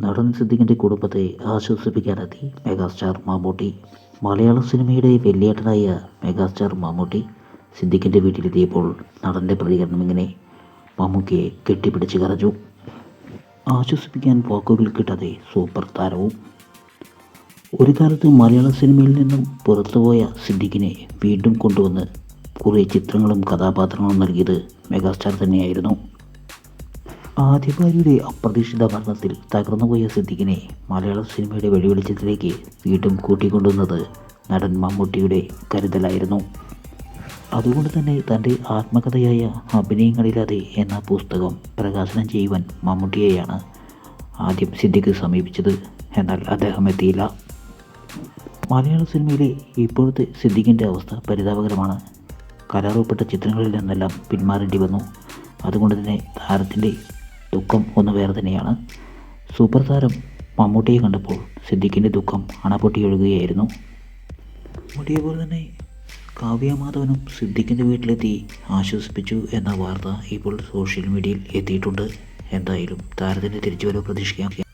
നടൻ സിദ്ദിഖിന്റെ കുടുംബത്തെ ആശ്വസിപ്പിക്കാനെത്തി മെഗാസ്റ്റാർ മമ്മൂട്ടി. മലയാള സിനിമയുടെ വെള്ളിയേട്ടനായ മെഗാസ്റ്റാർ മമ്മൂട്ടി സിദ്ദിഖിന്റെ വീട്ടിലെത്തിയപ്പോൾ നടന്റെ പ്രതികരണം ഇങ്ങനെ. മമ്മൂക്കിയെ കെട്ടിപ്പിടിച്ച് കരഞ്ഞു. ആശ്വസിപ്പിക്കാൻ വാക്കുകൾ കിട്ടാതെ സൂപ്പർ താരവും. ഒരു കാലത്ത് മലയാള സിനിമയിൽ നിന്നും പുറത്തുപോയ സിദ്ദിഖിനെ വീണ്ടും കൊണ്ടുവന്ന് കുറേ ചിത്രങ്ങളും കഥാപാത്രങ്ങളും നൽകിയത് മെഗാസ്റ്റാർ തന്നെയായിരുന്നു. ആദ്യ ഭാര്യയുടെ അപ്രതീക്ഷിത മരണത്തിൽ തകർന്നുപോയ സിദ്ദിഖിനെ മലയാള സിനിമയുടെ വെടിവെളിച്ചത്തിലേക്ക് വീണ്ടും കൂട്ടിക്കൊണ്ടുവന്നത് നടൻ മമ്മൂട്ടിയുടെ കരുതലായിരുന്നു. അതുകൊണ്ട് തന്നെ തന്റെ ആത്മകഥയായ അഭിനയങ്ങളില്ലാതെ എന്ന പുസ്തകം പ്രകാശനം ചെയ്യുവാൻ മമ്മൂട്ടിയെയാണ് ആദ്യം സിദ്ദിഖ് സമീപിച്ചത്. എന്നാൽ അദ്ദേഹം എത്തിയില്ല. മലയാള സിനിമയിലെ ഇപ്പോഴത്തെ സിദ്ദിഖിന്റെ അവസ്ഥ പരിതാപകരമാണ്. കരാറുൾപ്പെട്ട ചിത്രങ്ങളിൽ നിന്നെല്ലാം പിന്മാറേണ്ടി വന്നു. അതുകൊണ്ട് തന്നെ താരത്തിന്റെ ദുഃഖം ഒന്ന് വേറെ തന്നെയാണ്. സൂപ്പർ താരം മമ്മൂട്ടിയെ കണ്ടപ്പോൾ സിദ്ദിഖിന്റെ ദുഃഖം അണപൊട്ടി ഒഴുകുകയായിരുന്നു. മമ്മൂട്ടിയെ പോലെ തന്നെ കാവ്യ മാധവനും സിദ്ദിഖിന്റെ വീട്ടിലെത്തി ആശ്വസിപ്പിച്ചു എന്ന വാർത്ത ഇപ്പോൾ സോഷ്യൽ മീഡിയയിൽ എത്തിയിട്ടുണ്ട്. എന്തായാലും താരത്തിന്റെ തിരിച്ചുവരവ് പ്രതീക്ഷിക്കാം.